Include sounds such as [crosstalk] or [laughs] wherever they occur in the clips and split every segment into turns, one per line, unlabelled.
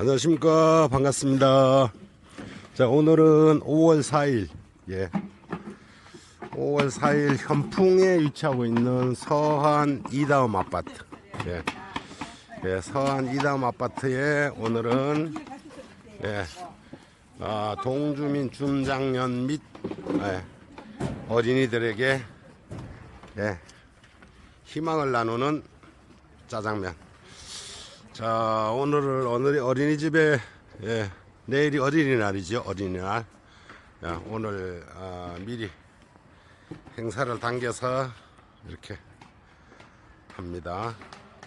안녕하십니까. 반갑습니다. 자 오늘은 5월 4일. 예. 5월 4일 현풍에 위치하고 있는 서한 이다음 아파트. 예, 예 서한 이다음 아파트에 오늘은 예. 아, 동주민 중장년 및 예, 어린이들에게 예, 희망을 나누는 짜장면 자 오늘은 오늘 어린이집에 예, 내일이 어린이날이죠 어린이날 야, 오늘 아, 미리 행사를 당겨서 이렇게 합니다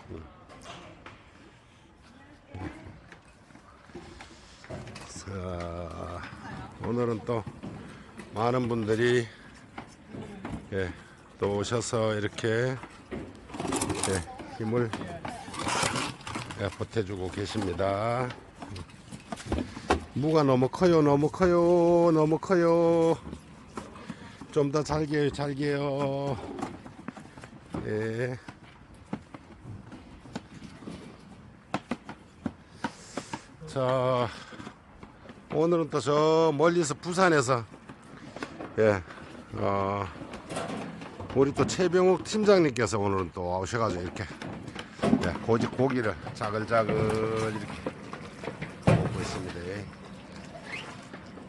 음. 자, 오늘은 또 많은 분들이 예, 또 오셔서 이렇게 예, 힘을 예, 보태주고 계십니다. 무가 너무 커요, 너무 커요, 너무 커요. 좀 더 잘게요, 잘게요. 예. 자, 오늘은 또 저 멀리서 부산에서 예, 어, 우리 또 최병욱 팀장님께서 오늘은 또 오셔가지고 이렇게 예, 고지 고기를 자글자글 이렇게 볶고 있습니다. 예.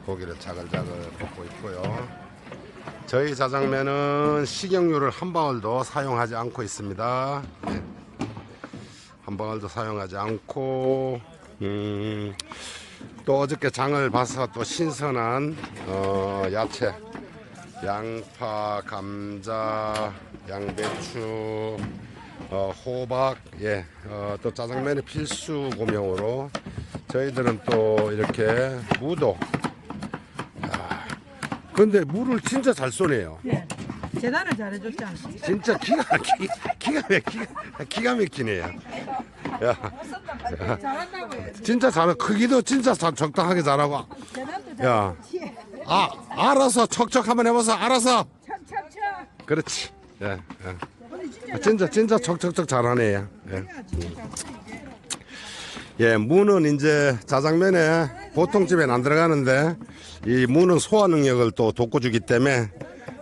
고기를 자글자글 볶고 있고요. 저희 자장면은 식용유를 한 방울도 사용하지 않고 있습니다. 예. 한 방울도 사용하지 않고 음, 또 어저께 장을 봐서 또 신선한 어, 야채 양파, 감자, 양배추, 어, 호박, 예, 어, 또 짜장면의 필수 고명으로 저희들은 또 이렇게 무도. 아, 근데 물을 진짜 잘 쏘네요.
예. 재단을 잘해줬잖아.
진짜 기가 기, 기가 막히가 기가 막히네요. 야,
잘한다고요.
진짜 잘해. 크기도 진짜 잘- 적당하게 잘하고.
재단도
야. 아, 알아서 척척 한번 해봐서 알아서.
참참참.
그렇지. 예, 예.
근데 진짜
진짜 척척척 잘하네요. 예. 예, 무는 이제 자장면에 보통 집엔 안 들어가는데 이 무는 소화 능력을 또 돋궈주기 때문에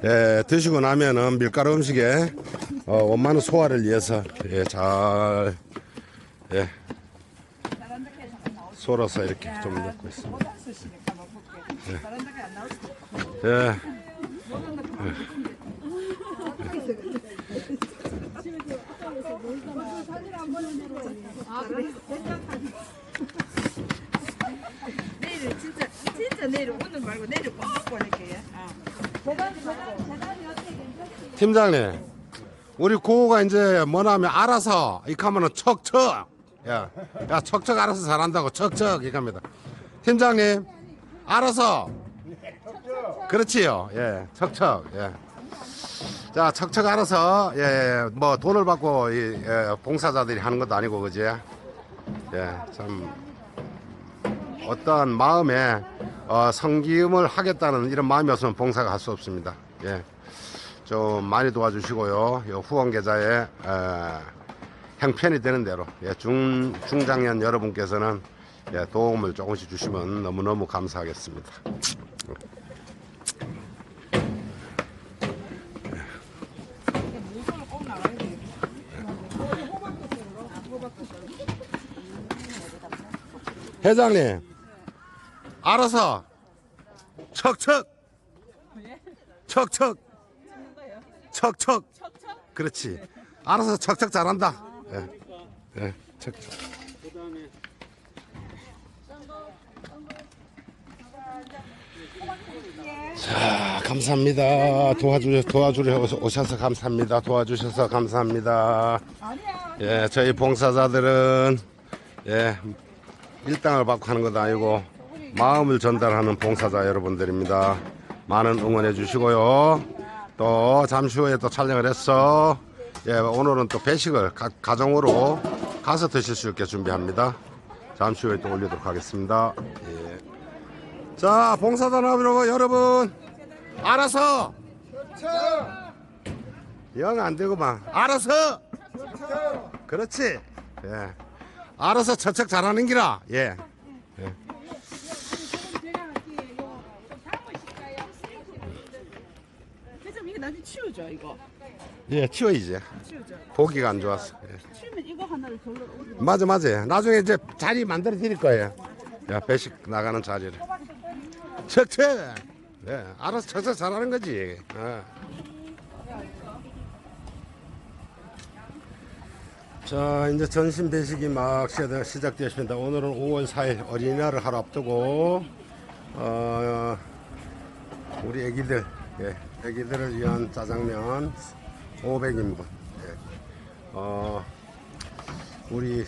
예, 드시고 나면은 밀가루 음식에 어, 원만한 소화를 위해서 예, 잘 예, 썰어서 이렇게 좀 넣고 있습니다. 예.
내일 진짜 진짜 내일 오늘 말고 내일 꼭 먹고 할게요.
팀장님, 우리 고우가 이제 뭐냐면 알아서 이렇게 하면은 척척, 야, 야 척척 알아서 잘한다고 척척 이렇게 합니다. 팀장님, 알아서, 그렇지요, 예, 척척, 예. 자, 척척 알아서, 예, 뭐 돈을 받고 이 예, 봉사자들이 하는 것도 아니고 그지? 예, 참 어떠한 마음에 어, 성기음을 하겠다는 이런 마음이 없으면 봉사가 할 수 없습니다. 예. 좀 많이 도와주시고요. 요 후원 계좌에 에, 형편이 되는 대로 예, 중 중장년 여러분께서는 예, 도움을 조금씩 주시면 너무 너무 감사하겠습니다. 회장님, 알아서 척척, 척척, 척척. 그렇지. 알아서 척척 잘한다. 예, 예, 척척. 자, 감사합니다. 도와주 도와주려 오셔서 감사합니다. 도와주셔서 감사합니다. 예, 저희 봉사자들은 예, 일당을 받고 하는 것도 아니고 마음을 전달하는 봉사자 여러분들입니다. 많은 응원해 주시고요. 또 잠시 후에 또 촬영을 했어. 예, 오늘은 또 배식을 가, 가정으로 가서 드실 수 있게 준비합니다. 잠시 후에 또 올리도록 하겠습니다. 예. 자, 봉사단 여러분, 여러분, 알아서. 영 안 되고만. 알아서. 그렇지. 예. 알아서 처척 잘하는 기라. 예.
예. 예. 나중에 치우죠 이거.
예, 치워이지.
치우죠.
보기가 안 좋았어. 예.
치우면 이거 하나를 돌려.
맞아, 맞아. 나중에 이제 자리 만들어 드릴 거예요. 야, 배식 나가는 자리를. 척척. 네, 알아서 척척 잘하는 거지. 어. 자, 이제 전신 배식이 막 시작- 시작되었습니다. 오늘은 5월 4일 어린이날을 하루 앞두고, 어, 우리 애기들, 예, 애기들을 위한 짜장면 500인분. 예. 어, 우리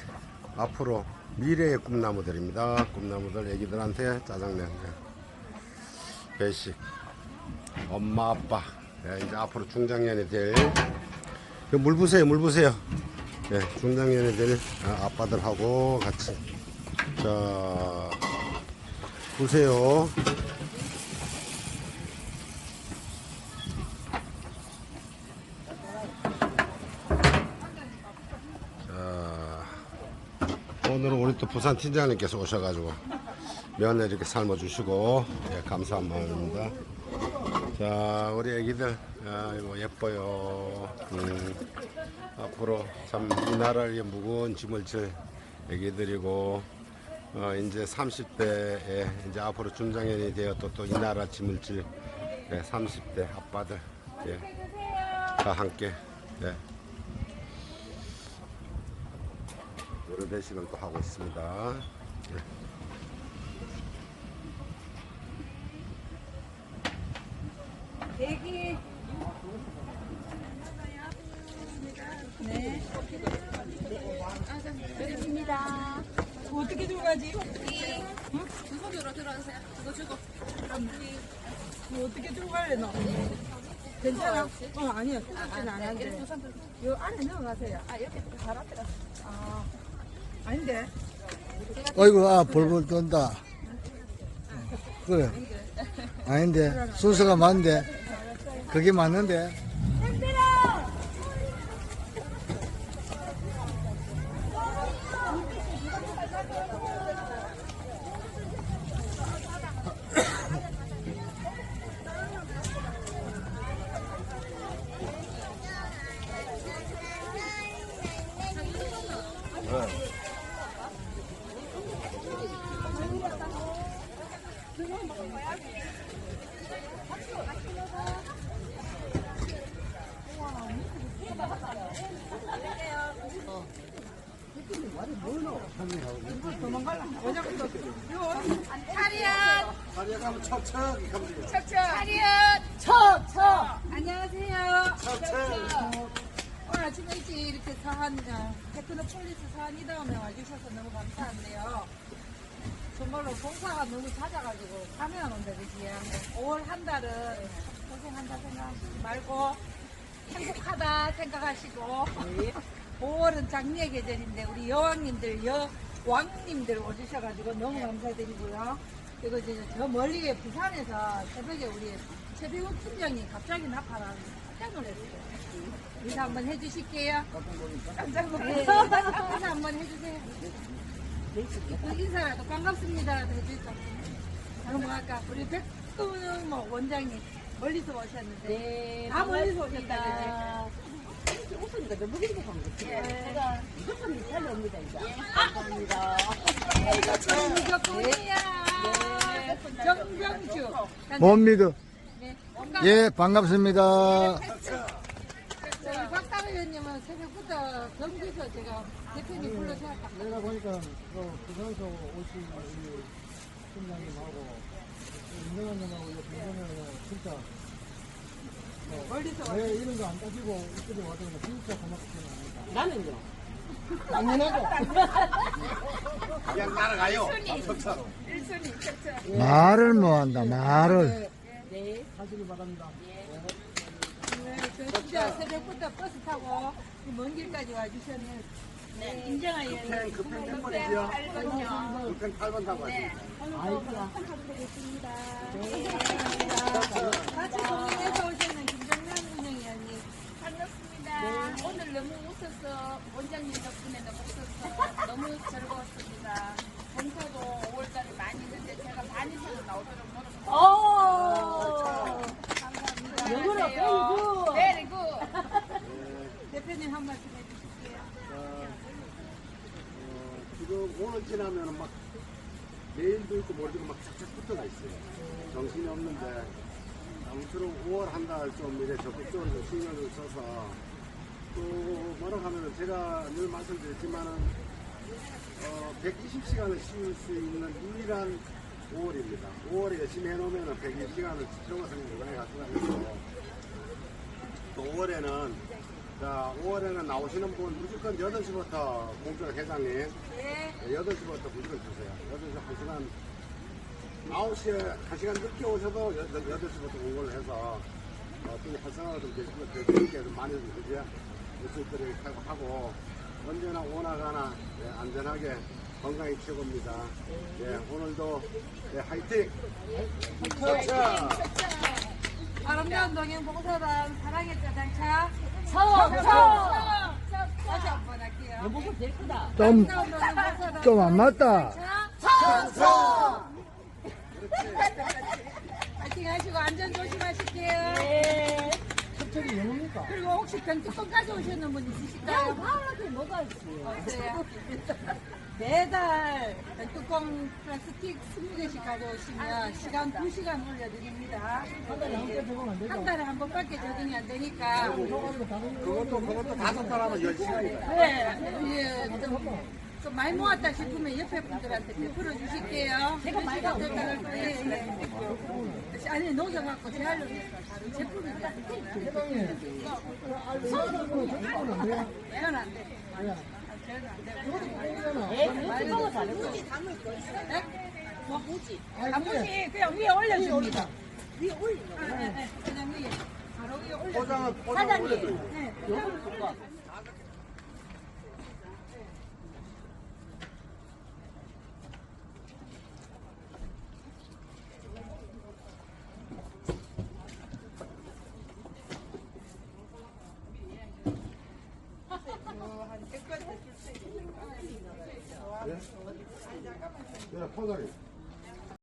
앞으로 미래의 꿈나무들입니다. 꿈나무들 애기들한테 짜장면 예. 배식 엄마 아빠 예, 이제 앞으로 중장년이 될 그물 부세요 물 부세요 예, 중장년이 될 아, 아빠들하고 같이 자 부세요 오늘은 우리 또 부산 팀장님께서 오셔가지고 면을 이렇게 삶아주시고 예, 감사한 마음입니다. 자 우리 애기들 아이고 예뻐요. 음, 앞으로 참이 위해 무거운 짐을 질 애기들이고 어, 이제 30대에 이제 앞으로 중장년이 되어 또 또 이 나라 짐을 질 예, 30대 아빠들 예, 다 함께 예. 노래 대식을 또 하고 있습니다. 예.
대기. 네. 드립니다. 어떻게 들어가지?
두 손으로 들어주세요. 그거 주고.
뭐 어떻게 들어갈래 너? 괜찮아? 어 아니요. 속지는 안 한대. 요 안에 넣어가세요. 아 여기 잘 앞에다. 아 아닌데.
어이구, 아, 벌벌 떤다. 그래. 아닌데, 순서가 맞는데. 그게 맞는데.
가면 척척
안녕하세요. 오늘 아침 일찍 이렇게 사한, 어, 테크노폴리스 사한 이다음에 와주셔서 너무 감사한데요. 정말로 봉사가 너무 잦아가지고 가면 온다, 그지? 5월 한 달은 고생한다 생각하시지 말고 행복하다 생각하시고 5월은 장미의 계절인데 우리 여왕님들, 여왕님들 오주셔가지고 너무 감사드리고요. 그리고 이제 저 멀리 부산에서 새벽에 우리 최배우 팀장이 갑자기 나타나서 깜짝 놀랐어요. 인사 한번 해주실게요. 깜짝 놀랐어요. 인사 한번 해주세요. 그 인사라도 반갑습니다. 해주니까. 넘어갈까? 우리 백금호 뭐 원장님 멀리서 오셨는데. 네, 다 멀리서 오셨다.
웃으니까 너무 행복한 것 같아요. 제가 이것은 잘 옵니다, 이제.
이거 돈이야. 정병주.
못 믿어.
네.
예, 반갑습니다.
저희 박상 의원님은 새벽부터 경기서 제가 대표님 불러서.
내가 보니까 그 부산에서 오신 우리 팀장님하고 윤정환 님하고 김정현은 진짜
멀리서
왜 이런 거 안 따지고 이쪽에 와서 진짜 고맙게 생각합니다.
나는요.
그냥 따라가요. 척척.
말을 뭐 한다, 말을.
하시기 바랍니다.
네, 저 진짜 새벽부터 버스 타고 이먼 길까지 와주셨네. 네, 인정한 의원님.
급행 몇 번이죠?
8번요.
급행 8번 타고 왔어요.
같이 고민해서 너무 웃었어. 원장님 덕분에 너무 웃었어. 너무 즐거웠습니다. 봉사도 5월달에 많이 했는데 제가 반 이상은 나오도록 노력했어요. 오! 감사합니다. 영어로 배우고. Very 대표님 한 말씀 해주실게요.
어 지금 오늘 지나면 막 내일도 있고 모레도 막 착착 붙어가 있어요. 정신이 없는데 아무쪼록 5월 한 달 좀 이제 적극적으로 신경을 써서 또 뭐라 하면은 제가 늘 말씀드렸지만은 어, 120시간을 쉴수 있는 유일한 5월입니다. 5월에 열심히 해놓으면 120시간을 채워서 이번에 가져가 있고 또 5월에는 자 5월에는 나오시는 분 무조건 8시부터 공정 회장님
네.
8시부터 무조건 주세요. 8시 1시간 9시에 1시간 늦게 오셔도 8시부터 공부를 해서 어, 좀 활성화가 좀 되시면 되게 좀 많이 좀 이제 뉴스들을 하고 언제나 오나 가나 예, 안전하게 건강이 최고입니다. 예, 오늘도 예, 화이팅! 자,
아름다운 동행 봉사단 사랑의 짜장차
서, 서.
다시 한 번 할게요.
목소리 제일 크다.
좀, 좀 안 맞다.
차 파이팅 [laughs] 하시고 안전 조심하실게요.
네.
첩첩이 영어입니까?
그리고 혹시 병뚜껑 가져오시는 분 있으실까요?
하나도 뭐가 있어요.
없어요. [laughs] 매달 뚜껑 플라스틱 20개씩 가져오시면 시간 2시간 올려드립니다.
한 달에 한 번 적응 안 되죠?
한 달에 한 번밖에 적응이 안 되니까.
그것도 그것도 다섯 달 하면 10시간이다.
네, 예, 좀, 좀 많이 모았다 싶으면 옆에 분들한테 베풀어 주실게요. 제가 많이 갖고 아니, 녹여갖고 재활용 해서 다른
돼요?
이건 안 돼.
왜?
아.
예, 거.
네?
뭐 무지.
단무지 그냥 위에 올려줍니다. 위에 올리는 거. 네, 네, 그냥 위에. 바로 위에 올려.
포장은 포장 올려줘요.
네.